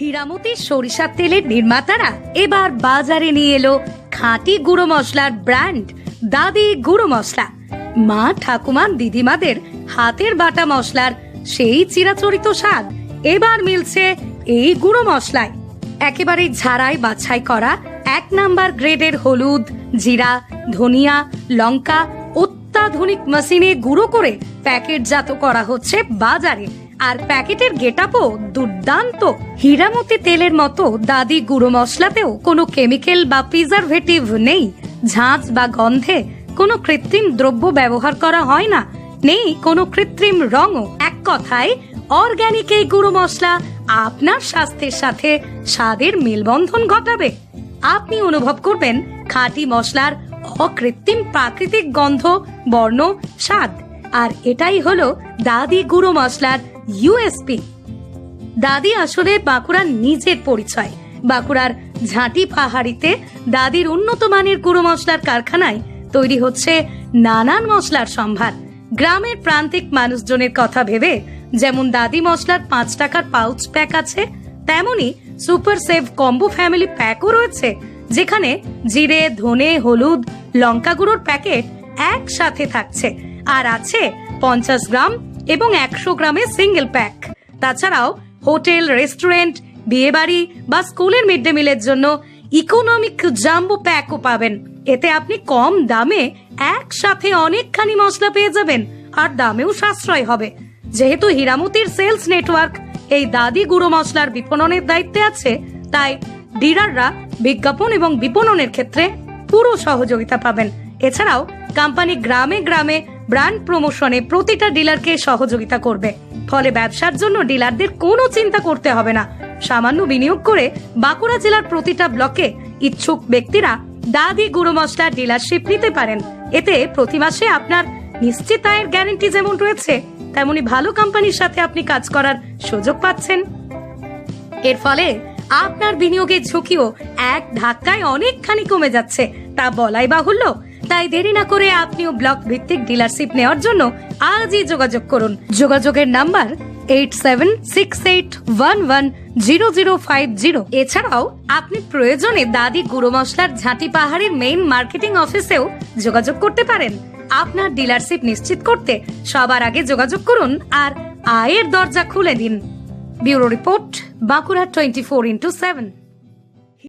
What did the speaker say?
হীরামতি সরিষার তেলের নির্মাতারা এবার বাজারে নিয়ে এলো খাঁটি গুঁড়ো মশলার ব্র্যান্ড, দাদি গুঁড়ো মশলা। মা ঠাকুমা দিদিমাদের হাতের বাটা মশলার সেই চিরাচরিত স্বাদ এবার মিলছে এই গুঁড়ো মশলায়। একেবারে ঝাড়াই বাছাই করা এক নাম্বার গ্রেডের হলুদ, জিরা, ধনিয়া, লঙ্কা অত্যাধুনিক মেশিনে গুঁড়ো করে প্যাকেটজাত করা হচ্ছে বাজারে। আর প্যাকেটের গেটাপও দুর্দান্ত। হীরামতি তেলের মতো দাদি গুঁড়ো মশলাতেও কোনো কেমিক্যাল বা প্রিজারভেটিভ নেই। ঝাঁঝ বা গন্ধে কোনো কৃত্রিম দ্রব্য ব্যবহার করা হয় না। নেই কোনো কৃত্রিম রঙও। এক কথায় অর্গানিক এই গুঁড়ো মশলা আপনার স্বাস্থ্যের সাথে স্বাদের মেলবন্ধন ঘটাবে। আপনি অনুভব করবেন খাঁটি মশলার অকৃত্রিম প্রাকৃতিক গন্ধ, বর্ণ, স্বাদ। আর এটাই হলো দাদি গুঁড়ো মশলার ইউএসপি দাদি আসলে বাঁকুড়ার নিজের পরিচয়। বাঁকুড়ার ঝাঁটি পাহাড়িতে দাদির উন্নত মানের গুঁড়ো মশলার কারখানায় তৈরি হচ্ছে নানান মশলার সম্ভার। গ্রামের প্রান্তিক মানুষজনের কথা ভেবে যেমন দাদি মশলার পাঁচ টাকার পাউচ প্যাক আছে, তেমনি সুপার সেভ কম্বো ফ্যামিলি প্যাকও রয়েছে, যেখানে জিরে, ধনে, হলুদ, লঙ্কা গুঁড়োর প্যাকেট একসাথে থাকছে। আর আছে পঞ্চাশ গ্রাম এবং একশো গ্রামের সিঙ্গেল প্যাক তাছাড়াও হোটেল, রেস্টুরেন্ট, বিয়েবাড়ি বা স্কুলের মিড ডে মিলের জন্য ইকোনমিক জাম্বো প্যাকও পাবেন। এতে আপনি কম দামে একসাথে অনেকখানি মশলা পেয়ে যাবেন, আর দামেও সাশ্রয় হবে। যেহেতু হীরামতির সেলস নেটওয়ার্ক এই দাদি গুঁড়ো মশলার বিপণনের দায়িত্বে আছে, তাই ডিলাররা বিজ্ঞাপন এবং বিপণনের ক্ষেত্রে পুরো সহযোগিতা পাবেন। এছাড়াও কোম্পানি গ্রামে গ্রামে ব্র্যান্ড প্রমোশনে প্রতিটা ডিলারকে সহযোগিতা করবে। ফলে ব্যবসার জন্য ডিলারদের কোনো চিন্তা করতে হবে না। সামান্য বিনিয়োগ করে বাঁকুড়া জেলার প্রতিটা ব্লকে ইচ্ছুক ব্যক্তিরা দাদি গুঁড়ো মশলা ডিলারশিপ নিতে পারেন। এতে প্রতি মাসে আপনার নিশ্চিত আয়ের গ্যারেন্টি যেমন রয়েছে, তেমনি ভালো কোম্পানির সাথে আপনি কাজ করার সুযোগ পাচ্ছেন। এর ফলে আপনার বিনিয়োগের ঝুঁকিও এক ধাক্কায় অনেকখানি কমে যাচ্ছে। তা বলাই বাহুল্য তাই দেরি না করে আপনিও ব্লক ভিত্তিক ডিলারশিপ নেওয়ার জন্য আজই যোগাযোগ করুন। যোগাযোগের number eight seven six eight one one zero zero five zero এছাড়াও আপনি প্রয়োজনে দাদি গুঁড়ো মশলার ঝাঁটি পাহাড়ের মেইন মার্কেটিং অফিসেও যোগাযোগ করতে পারেন। আপনার ডিলারশিপ নিশ্চিত করতে সবার আগে যোগাযোগ করুন আর আয়ের দরজা খুলে দিন। Bureau report Bankura twenty four into seven